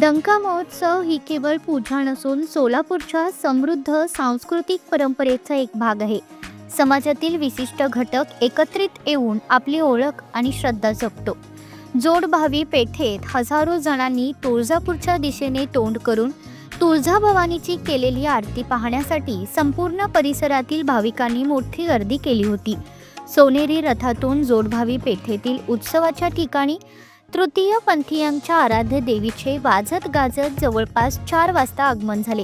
दंका महोत्सव ही केवळ पूजा नसून सोलापूरच्या समृद्ध सांस्कृतिक परंपरेचा एक भाग आहे. समाजातील विशिष्ट घटक एकत्रित येऊन आपली ओळख आणि श्रद्धा जपतो. जोडभावी पेठेत हजारो जणांनी तुळजापूरच्या दिशेने तोंड करून तुळजाभवानीची केलेली आरती पाहण्यासाठी संपूर्ण परिसरातील भाविकांनी मोठी गर्दी केली होती. सोनेरी रथातून जोडभावी पेठेतील उत्सवाच्या ठिकाणी तृतीय पंथीयांच्या आराध्य देवीचे वाजत गाजत जवळपास चार वाजता आगमन झाले.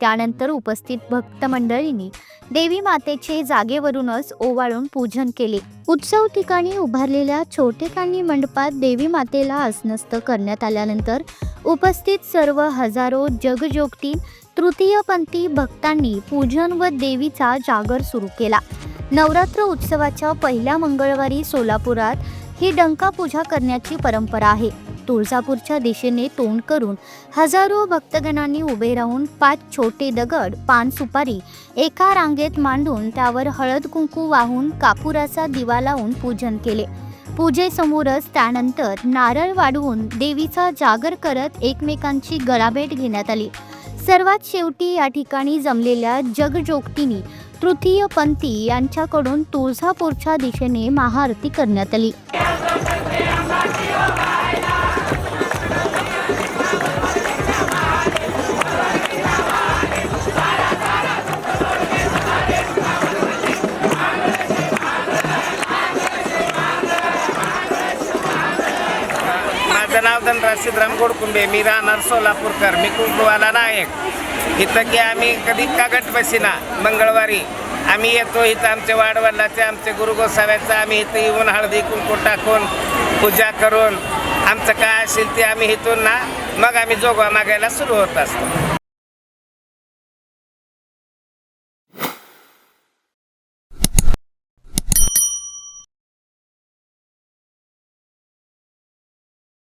त्यानंतर उपस्थित भक्त मंडळींनी देवी मातेचे जागेवरूनच ओवाळून पूजन केले. उत्सव ठिकाणी उभारलेल्या छोटेखानी मंडपात देवी मातेला आसनस्थ करण्यात आल्यानंतर उपस्थित सर्व हजारो जगजोगतील तृतीयपंथी भक्तांनी पूजन व देवीचा जागर सुरू केला. नवरात्र उत्सवाच्या पहिल्या मंगळवारी सोलापुरात ही डंका पूजा करण्याची परंपरा आहे. तुळजापूरच्या दिशेने तोंड करून हजारो भक्तगणांनी उभे राहून पाच छोटे दगड पान सुपारी एका रांगेत मांडून त्यावर हळद कुंकू वाहून कापुराचा दिवा लावून पूजन केले. पूजेसमोरच त्यानंतर नारळ वाढवून देवीचा जागर करत एकमेकांची गळाभेट घेण्यात आली. सर्वात शेवटी या ठिकाणी जमलेल्या जगजोगतीनी तृतीय पंथी यांच्याकडून तुळजापूरच्या दिशेने महाआरती करण्यात आली. माझं नाव धनराज सिद्धराम गोडकुंबे मी राहणार सोलापूरकर मी कुंकूवाला नायक. इथं की आम्ही कधी कागट बसीना मंगळवारी. आम्ही येतो इथं आमच्या वाडवडिलाचे आमचे गुरु गोसाव्याचं आम्ही इथं येऊन हळदी कुंकू टाकून पूजा करून आमचं काय असेल ते आम्ही इथून ना मग आम्ही जोगवा मागायला सुरू होत असतो.